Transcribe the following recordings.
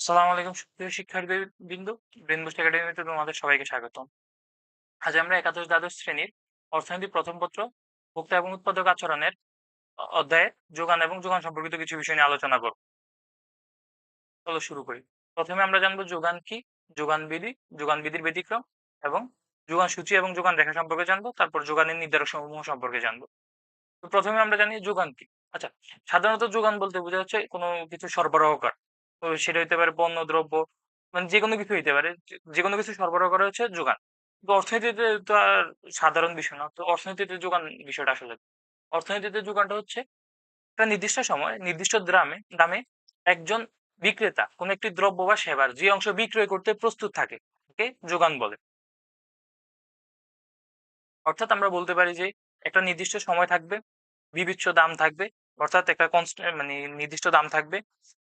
আসসালামু আলাইকুম, সুপ্রিয় শিক্ষার্থী বিন্দু ব্রেনবুস্ট একাডেমিতে তোমাদের সবাইকে স্বাগতম। আজ আমরা একাদশ দ্বাদশ শ্রেণির অর্থনীতি প্রথম পত্র, ভোক্তা এবং উৎপাদক আচরণের অধ্যায়ে যোগান এবং যোগান সম্পর্কিত কিছু বিষয় নিয়ে আলোচনা করব। চলো শুরু করি। প্রথমে আমরা জানব যোগান কি, যোগান বিধি, যোগান বিধির ব্যতিক্রম এবং যোগান সূচি এবং যোগান রেখা সম্পর্কে জানব, তারপর যোগানের নির্ধারক সমূহ সম্পর্কে জানব। তো প্রথমে আমরা জানি যোগান কি। আচ্ছা সাধারণত যোগান বলতে বোঝা যাচ্ছে কোনো কিছু সরবরাহ করা তো সেটা হইতে পারে পণ্য, দ্রব্য মানে যে কোনো কিছু হইতে পারে। যে কোনো কিছু সরবরাহ করা হচ্ছে যোগান। তো অর্থনীতিতে তো আর সাধারণ বিষয় না। তো অর্থনীতিতে যোগান বিষয়টা আসলে অর্থনীতিতে যোগানটা হচ্ছে একটা নির্দিষ্ট সময়, নির্দিষ্ট দামে দামে একজন বিক্রেতা, কোন একটি দ্রব্য বা সেবার যে অংশ বিক্রয় করতে প্রস্তুত থাকে, তাকে যোগান বলে। অর্থাৎ আমরা বলতে পারি যে একটা নির্দিষ্ট সময় থাকবে বিবিচ্ছ দাম থাকবে অর্থাৎ একটা কনস্ট্যান্ট মানে নির্দিষ্ট দাম থাকবে।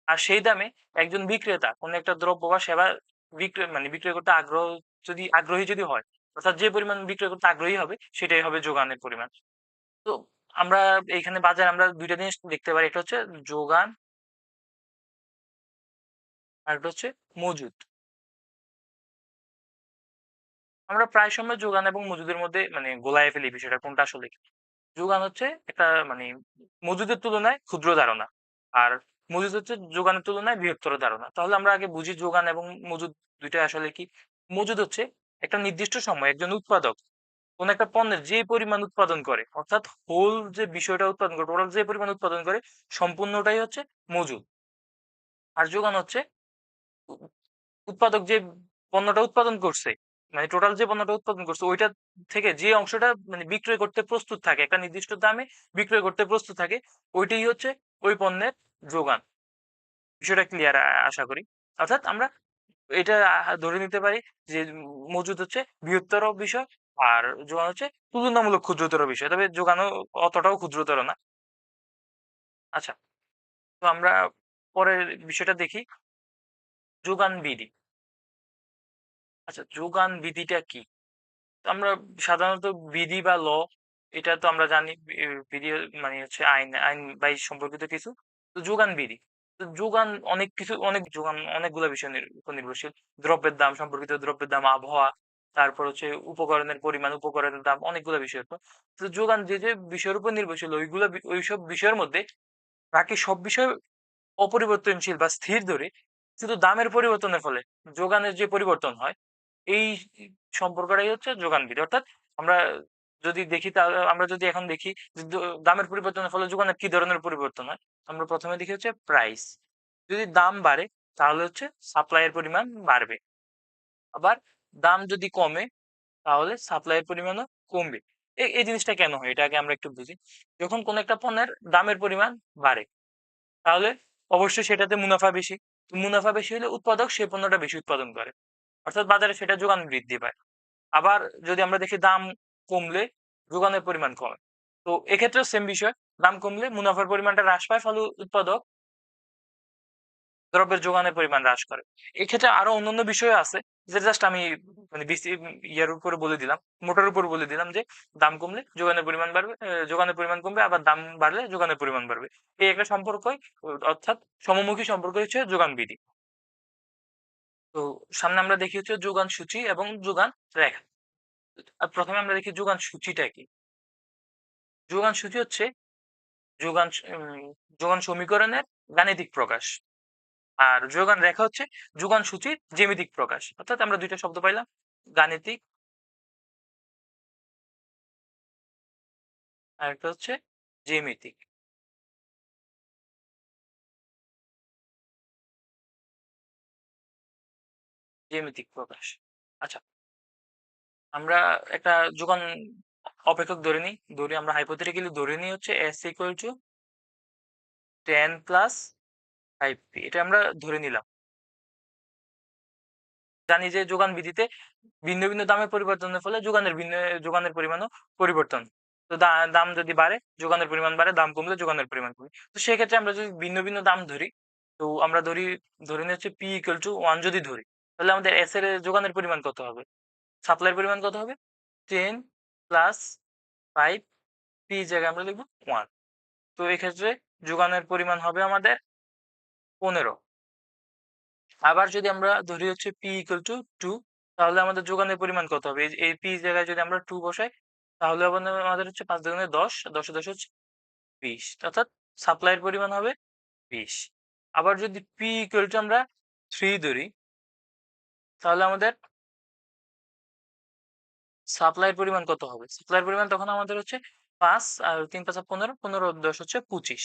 আর সেই দামে একজন বিক্রেতা কোনো একটা দ্রব্য বা সেবা বিক্রয় মানে বিক্রয় করতে আগ্রহ যদি, আগ্রহী যদি হয়, অর্থাৎ যে পরিমাণ বিক্রয় করতে আগ্রহী হবে, সেটাই হবে যোগানের পরিমাণ। তো আমরা এইখানে বাজারে আমরা দুইটা জিনিস দেখতে পারি, একটা হচ্ছে যোগান আর একটা হচ্ছে মজুদ। আমরা প্রায় সময় যোগান এবং মজুদের মধ্যে মানে গোলায় ফেলি বিষয়টা, কোনটা আসলে যোগান হচ্ছে একটা মানে মজুদের তুলনায় ক্ষুদ্র ধারণা। আর মজুদ হচ্ছে যোগানের তুলনায় বৃহত্তর ধারণা। তাহলে আমরা আগে বুঝি যোগান এবং মজুদ দুইটা আসলে কি? মজুদ হচ্ছে একটা নির্দিষ্ট সময় একজন উৎপাদক কোন একটা পণ্যের যে পরিমাণ উৎপাদন করে, অর্থাৎ হোল যে বিষয়টা উৎপাদন করে টোটাল যে পরিমাণ উৎপাদন করে, সম্পূর্ণটাই হচ্ছে মজুদ। আর যোগান হচ্ছে উৎপাদক যে পণ্যটা উৎপাদন করছে মানে টোটাল যে পণ্যটা উৎপাদন করছে, ওইটা থেকে যে অংশটা মানে বিক্রয় করতে প্রস্তুত থাকে, একটা নির্দিষ্ট দামে বিক্রয় করতে প্রস্তুত থাকে, ওইটাই হচ্ছে ওই পণ্যের যোগান। বিষয়টা ক্লিয়ার আশা করি। অর্থাৎ আমরা এটা ধরে নিতে পারি যে মজুদ হচ্ছে বৃহত্তর বিষয় আর যোগান হচ্ছে তুলনামূলক ক্ষুদ্রতর বিষয়। তবে যোগানও অতটাও ক্ষুদ্রতর না। আচ্ছা তো আমরা পরের বিষয়টা দেখি। যোগান বিধি। আচ্ছা যোগান বিধিটা কি? আমরা সাধারণত বিধি বা ল, এটা তো আমরা জানি বি- বিধি মানে হচ্ছে আইন আইন বাইশ সম্পর্কিত কিছু। তো যোগান বিধি যোগান অনেক কিছু, অনেক যোগান, অনেকগুলো বিষয় উপর নির্ভরশীল। দ্রব্যের দাম সম্পর্কিত দ্রব্যের দাম, আবহাওয়া, তারপর হচ্ছে উপকরণের পরিমাণ, উপকরণের দাম, অনেকগুলো বিষয়ের উপর। তো যোগান যে যে বিষয়ের উপর নির্ভরশীল, ওইগুলো বি- ওইসব বিষয়ের মধ্যে বাকি সব বিষয় অপরিবর্তনশীল বা স্থির ধরে, শুধু দামের পরিবর্তনের ফলে যোগানের যে পরিবর্তন হয় এই সম্পর্কটাই হচ্ছে যোগান বিধি অর্থাৎ আমরা যদি দেখি তাহলে আমরা যদি এখন দেখি দামের পরিবর্তনের ফলে যোগানের কি ধরনের পরিবর্তন হয়? আমরা প্রথমে দেখি হচ্ছে প্রাইস যদি দাম বাড়ে, তাহলে হচ্ছে সাপ্লাইয়ের পরিমাণ বাড়বে। আবার দাম যদি কমে, তাহলে সাপ্লাইয়ের পরিমাণও কমবে। এই জিনিসটা কেন হয়? এটা আগে আমরা একটু বুঝি। যখন কোন একটা পণ্যের দামের পরিমাণ বাড়ে, তাহলে অবশ্যই সেটাতে মুনাফা বেশি। মুনাফা বেশি হলে উৎপাদক সেই পণ্যটা বেশি উৎপাদন করে। অর্থাৎ বাজারে সেটা যোগান বৃদ্ধি পায়। আবার যদি আমরা দেখি দাম কমলে যোগানের পরিমাণ কমে। তো এক্ষেত্রেও সেম বিষয়, দাম কমলে মুনাফার পরিমাণটা হ্রাস পায়, ফলে উৎপাদক দ্রব্যের যোগানের পরিমাণ হ্রাস করে। এক্ষেত্রে আরও অন্যান্য বিষয় আছে যে জাস্ট আমি মানে ইয়ার উপরে বলে দিলাম, মোটার উপর বলে দিলাম যে, দাম কমলে যোগানের পরিমাণ বাড়বে যোগানের পরিমাণ কমবে, আবার দাম বাড়লে যোগানের পরিমাণ বাড়বে। এই একটা সম্পর্কই, অর্থাৎ সমমুখী সম্পর্ক হচ্ছে যোগান বিধি তো সামনে আমরা দেখি হচ্ছে যোগান সূচি এবং যোগান রেখা। আর প্রথমে আমরা দেখি যোগান সূচিটা কি? যোগান সূচি হচ্ছে যোগান যোগান সমীকরণের গাণিতিক প্রকাশ। আর যোগান রেখা হচ্ছে যোগান সূচির জ্যামিতিক প্রকাশ। অর্থাৎ আমরা দুইটা শব্দ পাইলাম, গাণিতিক আর একটা হচ্ছে জ্যামিতিক। জ্যামিতিক প্রকাশ। আচ্ছা। আমরা একটা যোগান অপেক্ষক ধরে নিই, ধরি আমরা হাইপোথেটিক্যালি ধরে নিই হচ্ছে S equal to ten plus five P এটা আমরা ধরে নিলাম। জানি যে যোগান বিধিতে ভিন্ন ভিন্ন দামের পরিবর্তনের ফলে যোগানের ভিন্ন, যোগানের পরিমাণও পরিবর্তন। তো দা- দাম যদি বাড়ে, যোগানের পরিমাণ বাড়ে, দাম কমলে যোগানের পরিমাণ কমে। তো সেক্ষেত্রে আমরা যদি ভিন্ন ভিন্ন দাম ধরি, তো আমরা ধরি, ধরে নিই হচ্ছে পি ইকুয়াল টু ওয়ান যদি ধরি তাহলে আমাদের এস এর যোগানের পরিমাণ কত হবে? সাপ্লাইয়ের পরিমাণ কত হবে? টেন প্লাস ফাইভ পি জায়গায় আমরা লিখব ওয়ান তো এক্ষেত্রে যোগানের পরিমাণ হবে আমাদের পনেরো। আবার যদি আমরা ধরি হচ্ছে পি equal to 2 তাহলে আমাদের যোগানের পরিমাণ কত হবে? এই P জায়গায় যদি আমরা টু বসাই তাহলে আমাদের হচ্ছে ৫ দুগুণে ১০, ১০ এ ১০ হচ্ছে ২০ অর্থাৎ সাপ্লাইয়ের পরিমাণ হবে ২০ আবার যদি পি equal টু আমরা থ্রি ধরি তাহলে আমাদের সাপ্লাই পরিমাণ কত হবে? সাপ্লাই পরিমাণ তখন আমাদের হচ্ছে পাঁচ আর ৩ ৫ ১৫, ১৫ ১০ হচ্ছে ২৫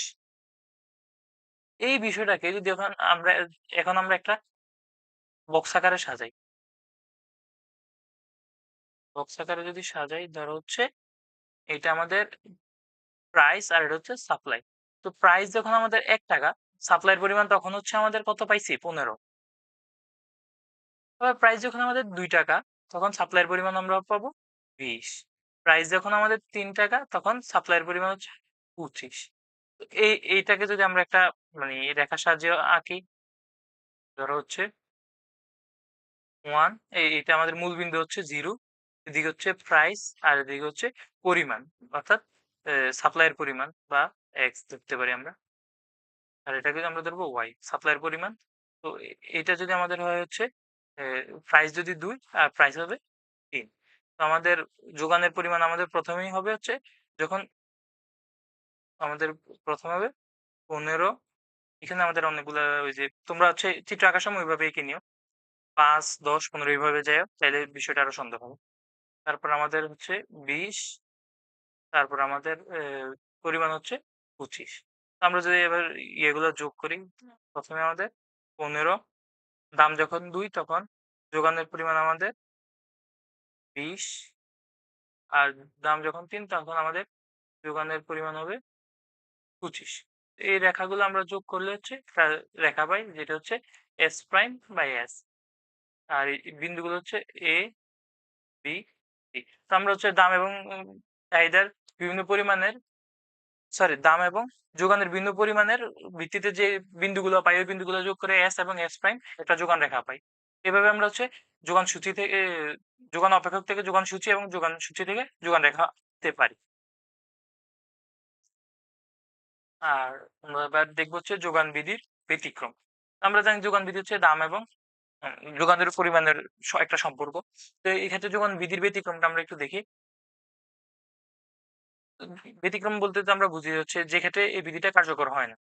এই বিষয়টাকে যদি এখন আমরা এখন আমরা একটা বক্স আকারে সাজাই। বক্স আকারে যদি সাজাই ধরো হচ্ছে এটা আমাদের প্রাইস আর এটা হচ্ছে সাপ্লাই। তো প্রাইস যখন আমাদের ৳১ সাপ্লাই এর পরিমাণ তখন হচ্ছে আমাদের কত পাইছি? ১৫ আবার প্রাইস যখন আমাদের দুই টাকা, তখন সাপ্লাইয়ের পরিমাণ আমরা পাবো ২০ প্রাইস যখন আমাদের তিন টাকা, তখন সাপ্লাইয়ের পরিমাণ হচ্ছে ২৫ তো এই, এইটাকে যদি আমরা একটা মানে রেখার সাহায্যে আঁকি, ধরো হচ্ছে ওয়ান এটা আমাদের মূল বিন্দু হচ্ছে জিরো এদিকে হচ্ছে প্রাইস আর এদিকে হচ্ছে পরিমাণ, অর্থাৎ সাপ্লাইয়ের পরিমাণ বা এক্স ধরতে পারি আমরা। আর এটাকে আমরা ধরবো ওয়াই সাপ্লাইয়ের পরিমাণ। তো এটা যদি আমাদের হয় হচ্ছে প্রাইস যদি ২ আর প্রাইস হবে ৩ তো আমাদের যোগানের পরিমাণ আমাদের প্রথমেই হবে হচ্ছে যখন আমাদের প্রথম হবে ১৫ এখানে আমাদের অনেকগুলা ওই যে তোমরা হচ্ছে চিত্র আঁকার সময় ওইভাবে এঁকে নিও। ৫, ১০, ১৫ এইভাবে যাইও তাইলে বিষয়টা আরও সন্দেহ হবে। তারপর আমাদের হচ্ছে ২০ তারপর আমাদের পরিমাণ হচ্ছে ২৫ আমরা যদি এবার ইয়েগুলো যোগ করি, প্রথমে আমাদের ১৫ দাম যখন দুই তখন যোগানের পরিমাণ আমাদের ২০ আর দাম যখন তিন তখন আমাদের যোগানের পরিমাণ হবে ২৫ এই রেখাগুলো আমরা যোগ করলে হচ্ছে রেখা পাই যেটা হচ্ছে এস প্রাইম বাই এস। আর বিন্দুগুলো হচ্ছে এ, বি তো আমরা হচ্ছে দাম এবং চাহিদার বিভিন্ন পরিমাণের সরি দাম এবং যোগানের ভিন্ন পরিমাণের ভিত্তিতে যে বিন্দুগুলো পাই, ওই বিন্দুগুলো যোগ করে এস এবং এস প্রাইম একটা যোগান রেখা পাই। এভাবে আমরা হচ্ছে যোগান সূচি থেকে যোগান অপেক্ষক থেকে যোগান সূচি এবং যোগান সূচি থেকে যোগান রেখা পেতে পারি। আর এবার দেখব হচ্ছে যোগান বিধির ব্যতিক্রম। আমরা জানি যোগান বিধি হচ্ছে দাম এবং যোগানের পরিমাণের একটা সম্পর্ক। তো এই ক্ষেত্রে যোগান বিধির ব্যতিক্রমটা আমরা একটু দেখি। ব্যতিক্রম বলতে তো আমরা বুঝি হচ্ছে যে ক্ষেত্রে এই বিধিটা কার্যকর হয় না।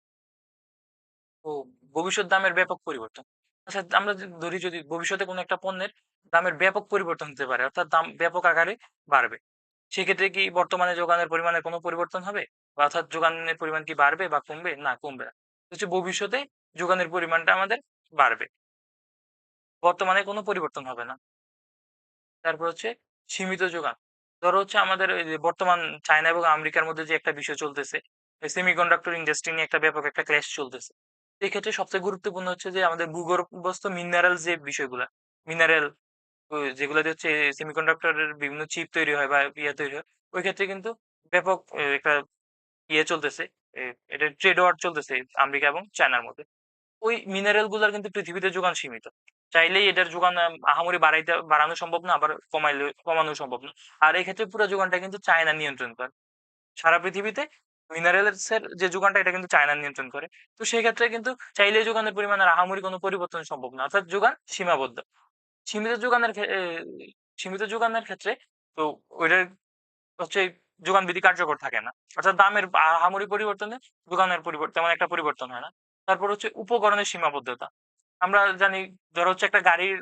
ও ভবিষ্যৎ দামের ব্যাপক পরিবর্তন। আচ্ছা আমরা ধরি যদি ভবিষ্যতে কোনো একটা পণ্যের দামের ব্যাপক পরিবর্তন হতে পারে, অর্থাৎ দাম ব্যাপক আকারে বাড়বে। সেক্ষেত্রে কি বর্তমানে যোগানের পরিমাণে কোনো পরিবর্তন হবে? বা অর্থাৎ যোগানের পরিমাণ কি বাড়বে বা কমবে? না কমবে না। হচ্ছে ভবিষ্যতে যোগানের পরিমাণটা আমাদের বাড়বে। বর্তমানে কোনো পরিবর্তন হবে না। তারপর হচ্ছে সীমিত যোগান। ধরো হচ্ছে আমাদের বর্তমান চায়না এবং আমেরিকার মধ্যে যে একটা বিষয় চলতেছে, এই সেমিকন্ডাক্টর ইন্ডাস্ট্রি নিয়ে একটা ব্যাপক একটা ক্ল্যাশ চলতেছে। এক্ষেত্রে সবচেয়ে গুরুত্বপূর্ণ হচ্ছে যে আমাদের ভূগর্ভস্থ মিনারেল যে বিষয়গুলা, মিনারেল ও যেগুলা দিয়ে হচ্ছে সেমিকন্ডাক্টরের বিভিন্ন চিপ তৈরি হয় বা ইয়ে তৈরি হয়, ওই ক্ষেত্রে কিন্তু ব্যাপক একটা ইয়ে চলতেছে। এটা ট্রেড ওয়ার চলতেছে আমেরিকা এবং চায়নার মধ্যে। ওই মিনারেলগুলার কিন্তু পৃথিবীতে যোগান সীমিত। চাইলেই এটার যোগান আহামরি বাড়াইতে বাড়ানো সম্ভব না, আবার কমাইলে কমানো সম্ভব না। আর এক্ষেত্রে পুরো যোগানটা কিন্তু চায়না নিয়ন্ত্রণ করে। সারা পৃথিবীতে মিনারেলস এর যে যোগানটা এটা কিন্তু চায়না নিয়ন্ত্রণ করে। তো সেই ক্ষেত্রে কিন্তু চাইলেই যোগানের পরিমাণ আর আহামরি কোনো পরিবর্তন সম্ভব না। অর্থাৎ যোগান সীমাবদ্ধ। সীমিত যোগানের সীমিত যোগানের ক্ষেত্রে তো ওইটার হচ্ছে যোগান বিধি কার্যকর থাকে না। অর্থাৎ দামের আহামরি পরিবর্তনে যোগানের পরিবর্তন তেমন একটা পরিবর্তন হয় না। তারপর হচ্ছে উপকরণের সীমাবদ্ধতা। আমরা জানি ধরো হচ্ছে একটা গাড়ির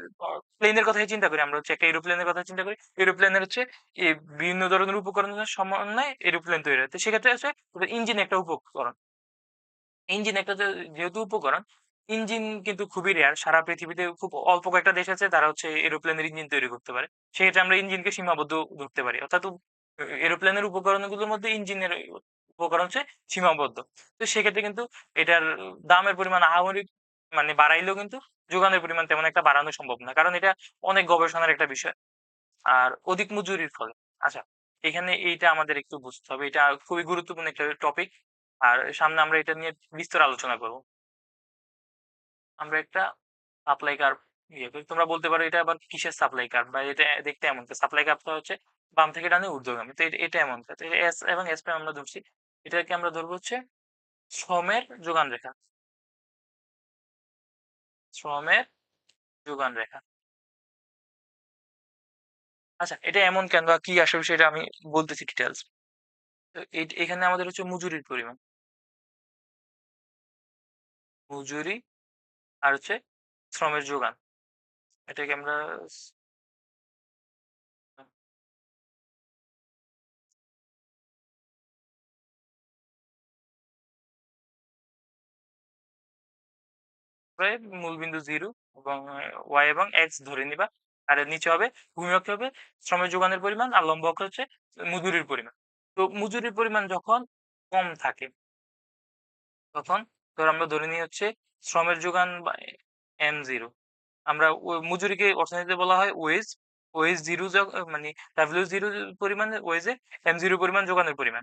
প্লেনের কথাই চিন্তা করি। আমরা হচ্ছে একটা এরোপ্লেনের কথা চিন্তা করি। এরোপ্লেনের হচ্ছে বিভিন্ন ধরনের উপকরণের সমন্বয়ে এরোপ্লেন তৈরি হয়। তো সেক্ষেত্রে হচ্ছে ইঞ্জিন একটা উপকরণ। ইঞ্জিন একটা যেহেতু উপকরণ, ইঞ্জিন কিন্তু খুবই রেয়ার। সারা পৃথিবীতে খুব অল্প কয়েকটা দেশ আছে তারা হচ্ছে এরোপ্লেনের ইঞ্জিন তৈরি করতে পারে। সেক্ষেত্রে আমরা ইঞ্জিনকে সীমাবদ্ধ ধরতে পারি। অর্থাৎ এরোপ্লেনের উপকরণগুলোর মধ্যে ইঞ্জিনের উপকরণ হচ্ছে সীমাবদ্ধ। তো সেক্ষেত্রে কিন্তু এটার দামের পরিমাণ আহামরি মানে বাড়াইলেও কিন্তু যোগানের পরিমাণ তেমন একটা বাড়ানো সম্ভব না। কারণ এটা অনেক গবেষণার একটা বিষয়। আর অধিক মজুরির ফলে আচ্ছা এখানে এইটা আমাদের একটু বুঝতে হবে। এটা খুবই গুরুত্বপূর্ণ একটা টপিক। আর সামনে আমরা এটা নিয়ে বিস্তর আলোচনা করব। আমরা একটা সাপ্লাই কার্ভ ইয়ে করি। তোমরা বলতে পারো এটা আবার কিসের সাপ্লাই কার্ভ বা এটা দেখতে এমন সাপ্লাই কার্ভটা হচ্ছে বাম থেকে ডানে ঊর্ধ্বগামী। তো এটা এমন। এস এবং এস প্রাইম আমরা ধরছি। এটাকে আমরা ধরবো হচ্ছে শ্রমের যোগান রেখা। শ্রমের যোগান রেখা। আচ্ছা এটা এমন কেন বা কি আসবে সেটা আমি বলতেছি ডিটেলস এখানে আমাদের হচ্ছে মজুরির পরিমাণ। মজুরি আর হচ্ছে শ্রমের যোগান। এটাকে আমরা মূলবিন্দু জিরো এবং ওয়াই এবং এক্স ধরে নিবা। আর নিচে হবে ভূমি হবে শ্রমের যোগানের পরিমাণ আর লম্ব হচ্ছে মজুরির পরিমাণ। তো মজুরির পরিমাণ যখন কম থাকে, তখন ধর আমরা ধরে নিই হচ্ছে শ্রমের যোগান এম জিরো। আমরা মজুরিকে অর্থনীতিতে বলা হয় ওয়েজ। ওয়েজ জিরো মানে ডাব্লিউ জিরো পরিমাণে, ওয়েজে এম জিরো পরিমাণ যোগানের পরিমাণ।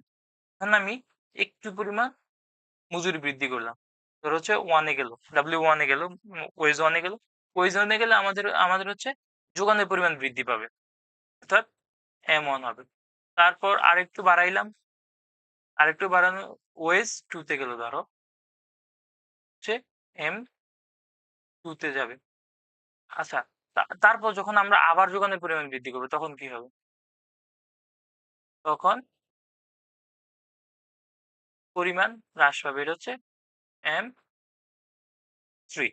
এখন আমি একটু পরিমাণ মজুরি বৃদ্ধি করলাম। ধর হচ্ছে ওয়ানে গেল ডাব্লিউ ওয়ানে গেল ওয়েজ ওয়ানে গেল। ওয়েজ ওয়ানে গেলে আমাদের আমাদের হচ্ছে যোগানের পরিমাণ বৃদ্ধি পাবে। অর্থাৎ এম ওয়ান হবে। তারপর আরেকটু বাড়াইলাম। আরেকটু বাড়ানো ওয়েজ টুতে গেল, ধরো। হচ্ছে এম টুতে যাবে। আচ্ছা তারপর যখন আমরা আবার যোগানের পরিমাণ বৃদ্ধি করব, তখন কি হবে? তখন পরিমাণ হ্রাস পাবে। এটা হচ্ছে এম থ্রি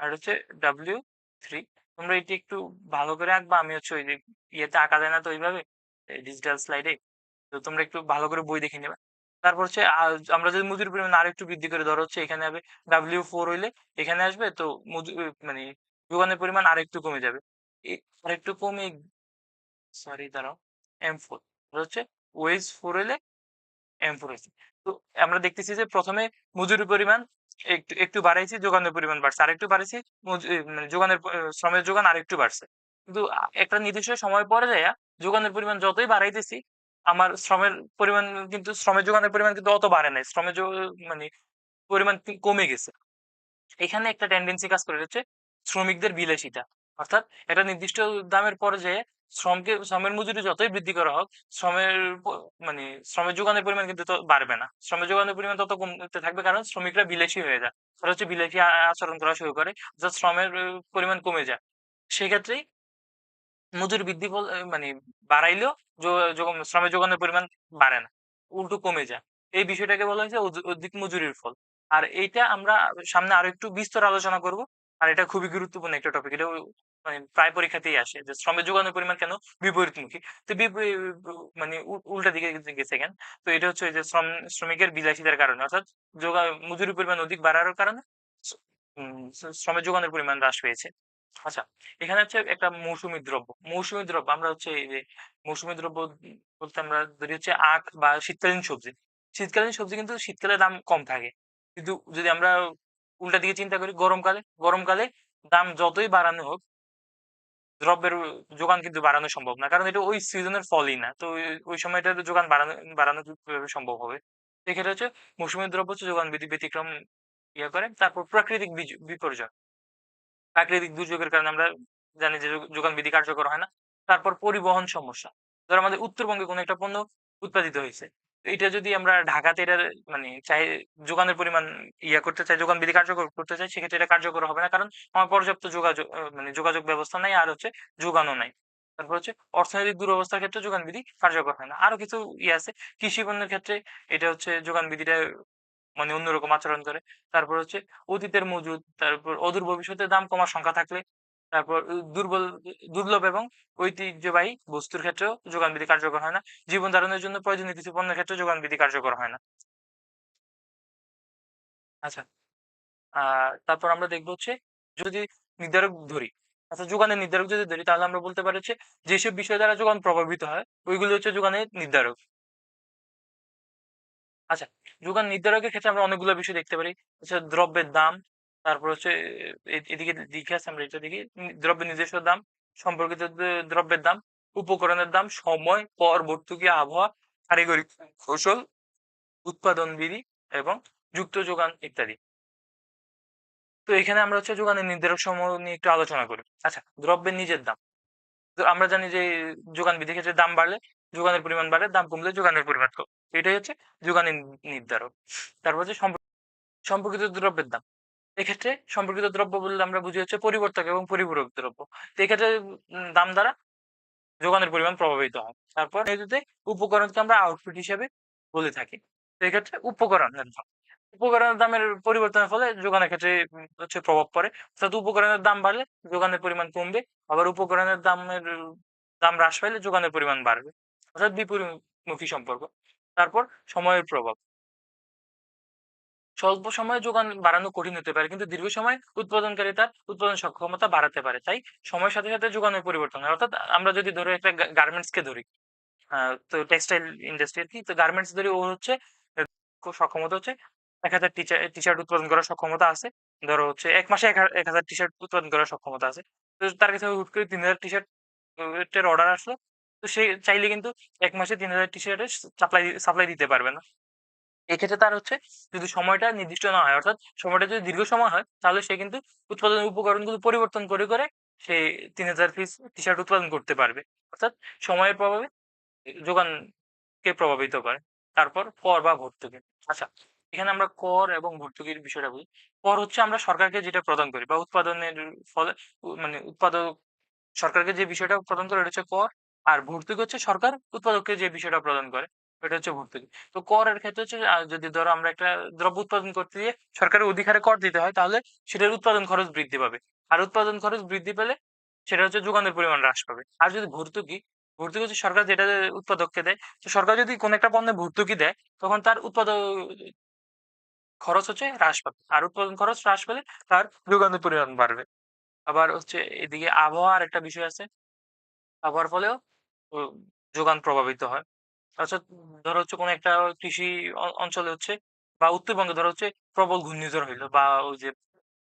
আর হচ্ছে ডাব্লিউ থ্রি তোমরা এটি একটু ভালো করে আঁকবা, আমি হচ্ছে ওই যে ইয়েতে আঁকা যায় না তো ওইভাবে ডিজিটাল স্লাইডে তো তোমরা একটু ভালো করে বই দেখে নেবে। তারপর হচ্ছে আমরা যদি মজুরি পরিমাণ আর একটু বৃদ্ধি করে, ধরো হচ্ছে এখানে হবে ডাব্লিউ ফোর হইলে এখানে আসবে তো মানে যোগানের পরিমাণ আর একটু কমে যাবে। আর একটু কমে সরি দাঁড়াও। এম ফোর হচ্ছে ওয়েজ ফোর হইলে এম ফোর হয়েছে আমরা দেখতেছি যে প্রথমে মজুরি পরিমাণ একটু একটু বাড়াইছি, যোগানের পরিমাণ বাড়ছে। আর একটু বাড়াইছি মানে যোগানের শ্রমের যোগান আর একটু বাড়ছে। কিন্তু একটা নির্দিষ্ট সময় পরে যায় যোগানের পরিমাণ যতই বাড়াইতেছি, আমার শ্রমের পরিমাণ কিন্তু, শ্রমের যোগানের পরিমাণ কিন্তু অত বাড়ে নাই। শ্রমের মানে পরিমাণ কমে গেছে। এখানে একটা টেন্ডেন্সি কাজ করে হচ্ছে শ্রমিকদের বিলাসিতা। অর্থাৎ এটা নির্দিষ্ট দামের পর্যায়ে শ্রমকে, শ্রমের মজুরি যতই বৃদ্ধি করা হোক, শ্রমের মানে শ্রমের যোগানের পরিমাণ কিন্তু বাড়বে না। শ্রমের যোগানের পরিমাণ তত কমতে থাকবে কারণ শ্রমিকরা বিলাসী হয়ে যায়। তারা হচ্ছে বিলাসী আচরণ করা শুরু করে অর্থাৎ শ্রমের পরিমাণ কমে যায়। সেক্ষেত্রেই মজুরি বৃদ্ধি মানে বাড়াইলেও শ্রমের যোগানের পরিমাণ বাড়ে না, উল্টো কমে যায়। এই বিষয়টাকে বলা হয়েছে অধিক মজুরির ফল। আর এইটা আমরা সামনে আরও একটু বিস্তর আলোচনা করব। আর এটা খুবই গুরুত্বপূর্ণ একটা টপিক এটা মানে প্রায় পরীক্ষাতেই আসে। যে শ্রমের যোগানের পরিমাণ কেন বিপরীতমুখী? তো মানে উল্টা দিকে গেছে কেন? তো এটা হচ্ছে যে শ্রম, শ্রমিকের বিলাসিতার কারণে, অর্থাৎ যোগা মজুরির পরিমাণ অধিক বাড়ার কারণে শ্রমের যোগানের পরিমাণ হ্রাস পেয়েছে। আচ্ছা এখানে হচ্ছে একটা মৌসুমী দ্রব্য। মৌসুমী দ্রব্য, আমরা হচ্ছে এই যে মৌসুমী দ্রব্য বলতে আমরা ধরি হচ্ছে আখ বা শীতকালীন সবজি। শীতকালীন সবজি কিন্তু শীতকালে দাম কম থাকে। কিন্তু যদি আমরা উল্টা দিকে চিন্তা করি, গরমকালে গরমকালে দাম যতই বাড়ানো হোক, দ্রব্যের যোগান কিন্তু বাড়ানো সম্ভব না। কারণ এটা ওই সিজনের ফলই না। তো ওই সময়টার যোগান বাড়ানো বাড়ানো কীভাবে সম্ভব হবে? সেক্ষেত্রে হচ্ছে মৌসুমী দ্রব্য হচ্ছে যোগান বিধি ব্যতিক্রম ইয়ে করে, তারপর প্রাকৃতিক বিপর্যয়। প্রাকৃতিক দুর্যোগের কারণে আমরা জানি যে যোগান বিধি কার্যকর হয় না। তারপর পরিবহন সমস্যা। ধর আমাদের উত্তরবঙ্গে কোনো একটা পণ্য উৎপাদিত হয়েছে। এটা যদি আমরা ঢাকাতে এটা মানে চাই, যোগানের পরিমাণ ইয়া করতে চাই, যোগান বিধি কার্যকর করতে চাই, সেক্ষেত্রে এটা কার্যকর হবে না। কারণ আমার পর্যাপ্ত যোগাযোগ মানে যোগাযোগ ব্যবস্থা নাই, আর হচ্ছে যোগানও নাই। তারপর হচ্ছে অর্থনৈতিক দুরবস্থার ক্ষেত্রে যোগান বিধি কার্যকর হয় না। আরও কিছু ইয়ে আছে, কৃষি পণ্যের ক্ষেত্রে এটা হচ্ছে যোগান বিধিটা মানে অন্যরকম আচরণ করে। তারপর হচ্ছে অতীতের মজুদ, তারপর অদূর ভবিষ্যতে দাম কমার সংখ্যা থাকলে তারপর দুর্বল, দুর্লভ এবং ঐতিহ্যবাহী বস্তুর ক্ষেত্রেও যোগান বিধি কার্যকর হয় না। জীবন ধারণের জন্য প্রয়োজনীয় কিছু পণ্যের ক্ষেত্রে যোগান বিধি কার্যকর হয় না। আচ্ছা আর তারপর আমরা দেখব হচ্ছে, যদি নির্ধারক ধরি আচ্ছা যোগানের নির্ধারক যদি ধরি, তাহলে আমরা বলতে পারি হচ্ছে, যেসব বিষয় দ্বারা যোগান প্রভাবিত হয়, ওইগুলো হচ্ছে যোগানের নির্ধারক। আচ্ছা যোগান নির্ধারকের ক্ষেত্রে আমরা অনেকগুলো বিষয় দেখতে পারি আচ্ছা দ্রব্যের দাম তারপর হচ্ছে এদিকে দিকে আছে আমরা এটা দেখি দ্রব্যের নিজস্ব দাম, সম্পর্কিত দ্রব্যের দাম, উপকরণের দাম, সময় পর ভর্তুকি আবহাওয়া কারিগরি কৌশল, উৎপাদন বিধি এবং যুক্ত যোগান ইত্যাদি। তো এখানে আমরা হচ্ছে যোগানের নির্ধারক সমূহ নিয়ে একটু আলোচনা করি। আচ্ছা দ্রব্যের নিজের দাম। আমরা জানি যে, যোগান বিধি ক্ষেত্রে দাম বাড়লে যোগানের পরিমাণ বাড়ে, দাম কমলে যোগানের পরিমাণ কম। এটাই হচ্ছে যোগানের নির্ধারক। তারপর হচ্ছে সম্পর্কিত দ্রব্যের দাম। এক্ষেত্রে সম্পর্কিত দ্রব্য বললে আমরা বুঝি হচ্ছে পরিবর্তক এবং পরিপূরক দ্রব্য। তো এক্ষেত্রে দাম দ্বারা যোগানের পরিমাণ প্রভাবিত হয়। তারপর এটাতে উপকরণকে আমরা আউটপুট হিসেবে বলে থাকি। তো এক্ষেত্রে উপকরণের দাম। উপকরণের দামের পরিবর্তনের ফলে যোগানের ক্ষেত্রে হচ্ছে প্রভাব পড়ে। অর্থাৎ উপকরণের দাম বাড়লে যোগানের পরিমাণ কমবে। আবার উপকরণের দামের, দাম হ্রাস পাইলে যোগানের পরিমাণ বাড়বে। অর্থাৎ বিপরীতমুখী সম্পর্ক। তারপর সময়ের প্রভাব। স্বল্প সময়ে যোগান বাড়ানো কঠিন হতে পারে, কিন্তু দীর্ঘ সময় উৎপাদনকারী তার উৎপাদন সক্ষমতা বাড়াতে পারে। তাই সময়ের সাথে সাথে যোগানের পরিবর্তন হয়। অর্থাৎ আমরা যদি ধরো একটা গার্মেন্টস কে ধরি তো টেক্সটাইল ইন্ডাস্ট্রি কি? তো গার্মেন্টস ধরি, ও হচ্ছে সক্ষমতা হচ্ছে এক হাজার টি শার্ট উৎপাদন করার সক্ষমতা আছে। ধরো হচ্ছে এক মাসে এক হাজার টি শার্ট উৎপাদন করার সক্ষমতা আছে। তো তার কাছে হুট করে তিন হাজার টি শার্ট এর অর্ডার আসলো। তো সে চাইলে কিন্তু এক মাসে তিন হাজার টি শার্টের সাপ্লাই সাপ্লাই দিতে পারবে না। এক্ষেত্রে তার হচ্ছে যদি সময়টা নির্দিষ্ট না হয়, অর্থাৎ সময়টা যদি দীর্ঘ সময় হয়, তাহলে সে কিন্তু উৎপাদনের উপকরণগুলো পরিবর্তন করে করে সে তিন হাজার পিস টি শার্ট উৎপাদন করতে পারবে। অর্থাৎ সময়ের প্রভাবে যোগানকে প্রভাবিত করে। তারপর কর বা ভর্তুকি। আচ্ছা এখানে আমরা কর এবং ভর্তুকির বিষয়টা বুঝি কর হচ্ছে আমরা সরকারকে যেটা প্রদান করি বা উৎপাদনের ফলে মানে উৎপাদক সরকারকে যে বিষয়টা প্রদান করে, এটা হচ্ছে কর। আর ভর্তুকি হচ্ছে সরকার উৎপাদককে যে বিষয়টা প্রদান করে। এটা হচ্ছে ভর্তুকি তো করের ক্ষেত্রে হচ্ছে যদি ধরো আমরা একটা দ্রব্য উৎপাদন করতে গিয়ে সরকারের অধিকারে কর দিতে হয়, তাহলে সেটার উৎপাদন খরচ বৃদ্ধি পাবে। আর উৎপাদন খরচ বৃদ্ধি পেলে সেটা হচ্ছে যোগানের পরিমাণ হ্রাস পাবে। আর যদি ভর্তুকি ভর্তুকি হচ্ছে সরকার যেটা উৎপাদককে দেয়, তো সরকার যদি কোন একটা পণ্যে ভর্তুকি দেয়, তখন তার উৎপাদক খরচ হচ্ছে হ্রাস পাবে। আর উৎপাদন খরচ হ্রাস পেলে তার যোগানের পরিমাণ বাড়বে। আবার হচ্ছে এদিকে আবহাওয়ার একটা বিষয় আছে। আবহাওয়ার ফলেও যোগান প্রভাবিত হয়। অর্থাৎ ধরো হচ্ছে কোনো একটা কৃষি অ অঞ্চলে হচ্ছে বা উত্তরবঙ্গে ধরো হচ্ছে প্রবল ঘূর্ণিঝড় হইল বা ওই যে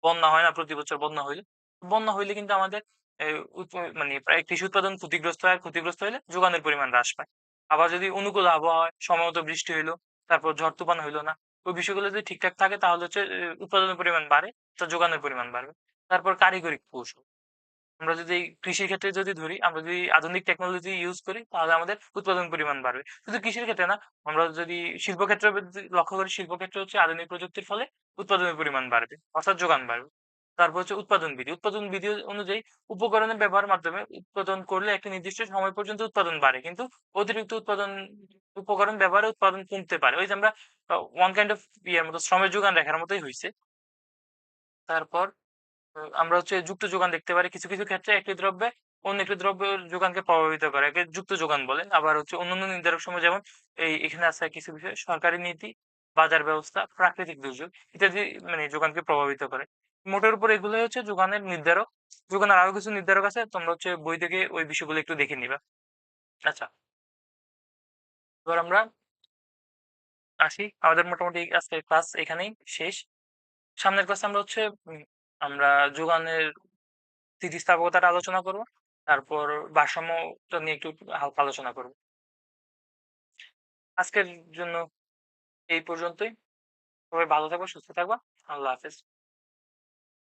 বন্যা হয় না প্রতি বছর বন্যা হইলে? বন্যা হইলে কিন্তু আমাদের এ মানে প্রায় কৃষি উৎপাদন ক্ষতিগ্রস্ত হয়। ক্ষতিগ্রস্ত হইলে যোগানের পরিমাণ হ্রাস পায়। আবার যদি অনুকূল আবহাওয়া হয়, সময়মতো বৃষ্টি হইল, তারপর ঝড় তুফান হইল না। ওই বিষয়গুলো যদি ঠিকঠাক থাকে তাহলে হচ্ছে এ উৎপাদনের পরিমাণ বাড়ে, তো যোগানের পরিমাণ বাড়বে। তারপর কারিগরি কৌশল। আমরা যদি কৃষির ক্ষেত্রে যদি ধরি, আমরা যদি আধুনিক টেকনোলজি ইউজ করি তাহলে আমাদের উৎপাদন পরিমাণ বাড়বে। শুধু কৃষির ক্ষেত্রে না, আমরা যদি শিল্প ক্ষেত্রে যদি লক্ষ্য করি শিল্প ক্ষেত্রে হচ্ছে আধুনিক প্রযুক্তির ফলে উৎপাদনের পরিমাণ বাড়বে। অর্থাৎ যোগান বাড়বে। তারপর হচ্ছে উৎপাদন বিধি। উৎপাদন বিধি অনুযায়ী উপকরণের ব্যবহারের মাধ্যমে উৎপাদন করলে একটা নির্দিষ্ট সময় পর্যন্ত উৎপাদন বাড়ে। কিন্তু অতিরিক্ত উৎপাদন উপকরণ ব্যবহারে উৎপাদন কমতে পারে। ওই যে আমরা ওয়ান কাইন্ড অফ ইয়ের মতো শ্রমের যোগান রেখার মতোই হয়েছে তারপর আমরা হচ্ছে যুক্ত যোগান দেখতে পারি। কিছু, কিছু ক্ষেত্রে একটি দ্রব্যে অন্য একটি দ্রব্যের যোগানকে প্রভাবিত করে। একে যুক্ত যোগান বলে। আবার হচ্ছে অন্যান্য নির্ধারক সমূহ যেমন এই এখানে আছে কিছু বিষয় সরকারি নীতি, বাজার ব্যবস্থা, প্রাকৃতিক দুর্যোগ ইত্যাদি মানে যোগানকে প্রভাবিত করে। মোটের উপর এগুলোই হচ্ছে যোগানের নির্ধারক। যোগানের আরও কিছু নির্ধারক আছে। তোমরা হচ্ছে বই থেকে ওই বিষয়গুলো একটু দেখে নিবা। আচ্ছা, এবার আমরা আসি। আমাদের মোটামুটি আজকের ক্লাস এখানেই শেষ। সামনের ক্লাসে আমরা হচ্ছে আমরা যোগানের স্থিতিস্থাপকতাটা আলোচনা করব। তারপর ভারসাম্যটা নিয়ে একটু হালকা আলোচনা করব। আজকের জন্য এই পর্যন্তই। সবাই ভালো থাকব সুস্থ থাকবা। আল্লাহ হাফেজ।